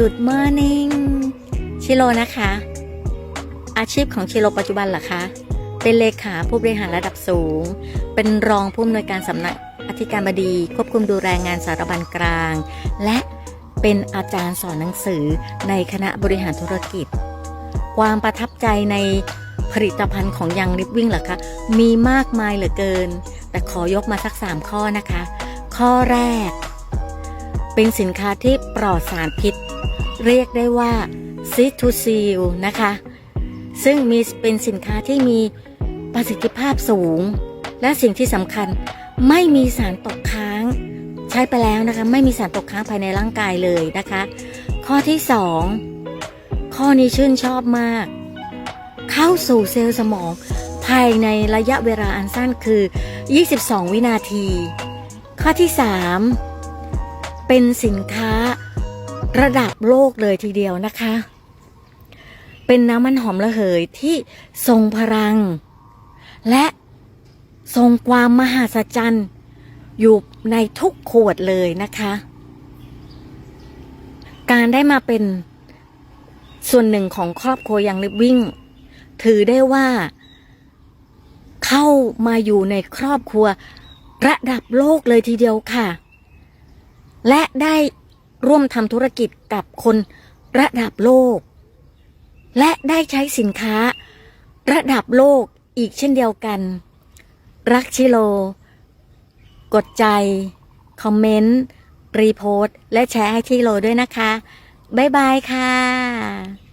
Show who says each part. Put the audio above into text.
Speaker 1: Good morning ชิโรนะคะ อาชีพของชิโรปัจจุบันเหรอคะ เป็นเลขาผู้บริหารระดับสูง เป็นรองผู้อำนวยการสำนักอธิการบดี ควบคุมดูแลงานสารบัญกลาง และเป็นอาจารย์สอนหนังสือในคณะบริหารธุรกิจ ความประทับใจในผลิตภัณฑ์ของยังลิฟวิ่งเหรอคะ มีมากมายเหลือเกิน แต่ขอยกมาสัก 3 ข้อนะคะ ข้อแรก เป็นสินค้าที่ปลอดสารพิษ เรียกได้ว่าซิทูซีลนะคะ ซึ่งมีเป็นสินค้าที่มีประสิทธิภาพสูง และสิ่งที่สำคัญไม่มีสารตกค้าง ใช้ไปแล้วนะคะ ไม่มีสารตกค้างภายในร่างกายเลยนะคะ ข้อที่ 2 ข้อนี้ชื่นชอบมาก เข้าสู่เซลล์สมอง ภายในระยะเวลาอันสั้นคือ 22 วินาที ข้อที่ 3 เป็นสินค้า ระดับโลกเลยทีเดียวนะคะ เป็นน้ำมันหอมระเหยที่ทรงพลัง และทรงความมหัศจรรย์อยู่ในทุกขวดเลยนะคะ การได้มาเป็นส่วนหนึ่งของครอบครัวยังลิฟวิ่ง ถือได้ว่าเข้ามาอยู่ในครอบครัวระดับโลกเลยทีเดียวค่ะ และได้ ร่วมทำธุรกิจกับคนระดับโลก และได้ใช้สินค้า ระดับโลกอีกเช่นเดียวกัน รักชิโล กดใจ คอมเมนต์ รีโพสต์ และแชร์ให้ชิโลด้วยนะคะ บ๊ายบายค่ะ